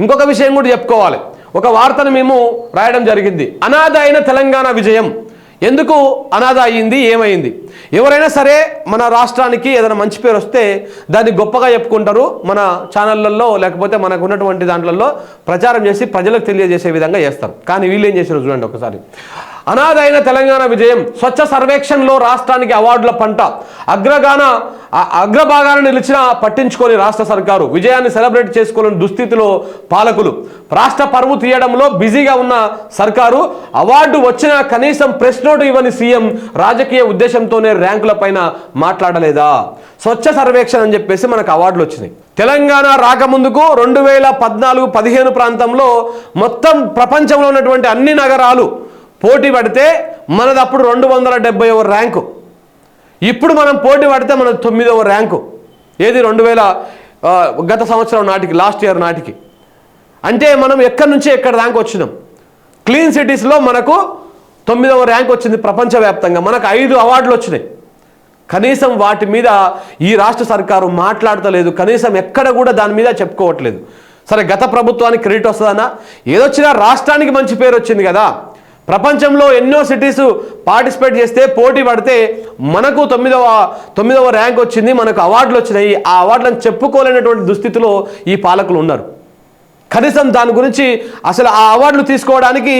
ఇంకొక విషయం కూడా చెప్పుకోవాలి. ఒక వార్తను మేము రాయడం జరిగింది. అనాథ అయిన తెలంగాణ విజయం. ఎందుకు అనాథ అయ్యింది? ఏమైంది? ఎవరైనా సరే మన రాష్ట్రానికి ఏదైనా మంచి పేరు వస్తే దాన్ని గొప్పగా చెప్పుకుంటారు. మన ఛానళ్ళల్లో లేకపోతే మనకు ఉన్నటువంటి దాంట్లలో ప్రచారం చేసి ప్రజలకు తెలియజేసే విధంగా చేస్తారు. కానీ వీళ్ళు ఏం చేశారు చూడండి ఒకసారి. అనాదైన తెలంగాణ విజయం స్వచ్ఛ సర్వేక్షణలో రాష్ట్రానికి అవార్డుల పంట. అగ్రగాన అ- అగ్రభాగాన నిలిచిన పట్టించుకొని రాష్ట్ర సర్కారు విజయాన్ని సెలబ్రేట్ చేసుకోలేని దుస్థితిలో పాలకులు. రాష్ట్ర పరువు తీయడంలో బిజీగా ఉన్న సర్కారు అవార్డు వచ్చిన కనీసం ప్రెస్ నోటు ఇవ్వని సీఎం రాజకీయ ఉద్దేశంతోనే ర్యాంకుల పైన మాట్లాడలేదా? స్వచ్ఛ సర్వేక్షణ అని చెప్పేసి మనకు అవార్డులు వచ్చినాయి. తెలంగాణ రాకముందుకు రెండు వేల పద్నాలుగు పదిహేను ప్రాంతంలో మొత్తం ప్రపంచంలో ఉన్నటువంటి అన్ని నగరాలు పోటీ పడితే మనది అప్పుడు రెండు వందల డెబ్బై ర్యాంకు. ఇప్పుడు మనం పోటీ పడితే మన తొమ్మిదవ ర్యాంకు. ఏది రెండు వేల గత సంవత్సరం నాటికి లాస్ట్ ఇయర్ నాటికి. అంటే మనం ఎక్కడి నుంచి ఎక్కడ ర్యాంక్ వచ్చినాం? క్లీన్ సిటీస్లో మనకు తొమ్మిదవ ర్యాంక్ వచ్చింది ప్రపంచవ్యాప్తంగా. మనకు ఐదు అవార్డులు వచ్చినాయి. కనీసం వాటి మీద ఈ రాష్ట్ర సర్కారు మాట్లాడతలేదు. కనీసం ఎక్కడ కూడా దాని మీద చెప్పుకోవట్లేదు. సరే గత ప్రభుత్వానికి క్రెడిట్ వస్తుందన్నా? ఏదొచ్చినా రాష్ట్రానికి మంచి పేరు వచ్చింది కదా. ప్రపంచంలో ఎన్నో సిటీస్ పార్టిసిపేట్ చేస్తే పోటీ పడితే మనకు తొమ్మిదవ తొమ్మిదవ ర్యాంక్ వచ్చింది మనకు అవార్డులు వచ్చినాయి. ఆ అవార్డులను చెప్పుకోలేనటువంటి దుస్థితిలో ఈ పాలకులు ఉన్నారు. కనీసం దాని గురించి అసలు ఆ అవార్డులు తీసుకోవడానికి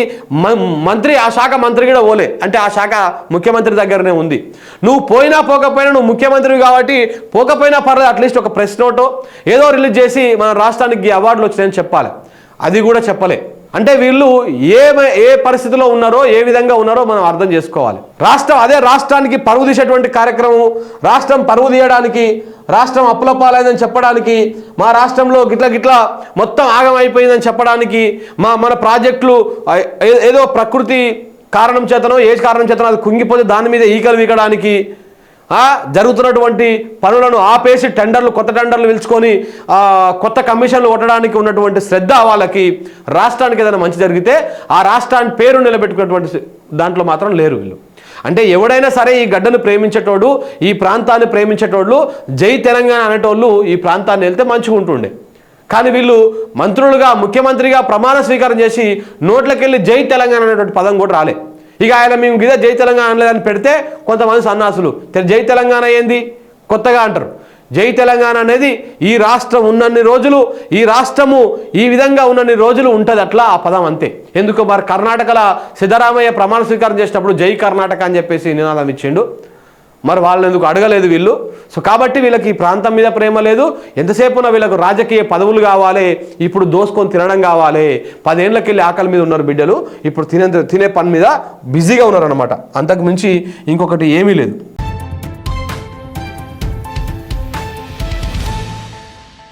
మంత్రి ఆ శాఖ మంత్రి కూడా పోలే. అంటే ఆ శాఖ ముఖ్యమంత్రి దగ్గరనే ఉంది. నువ్వు పోయినా పోకపోయినా నువ్వు ముఖ్యమంత్రివి కాబట్టి పోకపోయినా పర్లేదు అట్లీస్ట్ ఒక ప్రెస్ నోటో ఏదో రిలీజ్ చేసి మన రాష్ట్రానికి ఈ అవార్డులు వచ్చినాయని చెప్పాలి. అది కూడా చెప్పలే. అంటే వీళ్ళు ఏ ఏ పరిస్థితిలో ఉన్నారో ఏ విధంగా ఉన్నారో మనం అర్థం చేసుకోవాలి. రాష్ట్రం అదే రాష్ట్రానికి పరువు తీసేటువంటి కార్యక్రమం రాష్ట్రం పరువు తీయడానికి రాష్ట్రం అప్పుల పాలైందని చెప్పడానికి మా రాష్ట్రంలో గిట్ల గిట్ల మొత్తం ఆగమైపోయిందని చెప్పడానికి మా మన ప్రాజెక్టులు ఏదో ప్రకృతి కారణం చేతనో ఏ కారణం చేతనో అది కుంగిపోతే దాని మీద ఈకలు వీకడానికి జరుగుతున్నటువంటి పనులను ఆపేసి టెండర్లు కొత్త టెండర్లు పిలుచుకొని కొత్త కమిషన్లు కొట్టడానికి ఉన్నటువంటి శ్రద్ధ వాళ్ళకి రాష్ట్రానికి ఏదైనా మంచి జరిగితే ఆ రాష్ట్రాన్ని పేరు నిలబెట్టుకున్నటువంటి దాంట్లో మాత్రం లేరు వీళ్ళు. అంటే ఎవడైనా సరే ఈ గడ్డను ప్రేమించేటోడు ఈ ప్రాంతాన్ని ప్రేమించేటోళ్ళు జై తెలంగాణ అనేటోళ్ళు ఈ ప్రాంతాన్ని వెళ్తే మంచిగా ఉంటుండే. కానీ వీళ్ళు మంత్రులుగా ముఖ్యమంత్రిగా ప్రమాణ స్వీకారం చేసి నోట్లకెళ్ళి జై తెలంగాణ అనేటువంటి పదం కూడా రాలే. ఇక ఆయన మేము గిదే జై తెలంగాణ అనలేదని పెడితే కొంతమంది సన్నాసులు. జై తెలంగాణ ఏంది? కొత్తగా అంటారు. జై తెలంగాణ అనేది ఈ రాష్ట్రం ఉన్నన్ని రోజులు ఈ రాష్ట్రము ఈ విధంగా ఉన్నన్ని రోజులు ఉంటుంది అట్లా ఆ పదం అంతే. ఎందుకు? మరి కర్ణాటకలో సిద్ధరామయ్య ప్రమాణ స్వీకారం చేసినప్పుడు జై కర్ణాటక అని చెప్పేసి నినాదం ఇచ్చిండు. మరి వాళ్ళని ఎందుకు అడగలేదు వీళ్ళు? సో కాబట్టి వీళ్ళకి ఈ ప్రాంతం మీద ప్రేమ లేదు. ఎంతసేపు ఉన్న వీళ్ళకు రాజకీయ పదవులు కావాలి? ఇప్పుడు దోసుకొని తినడం కావాలి. పదేళ్ళకి వెళ్ళి ఆకలి మీద ఉన్నారు బిడ్డలు. ఇప్పుడు తినే తినే పని మీద బిజీగా ఉన్నారనమాట అంతకు మించి ఇంకొకటి ఏమీ లేదు.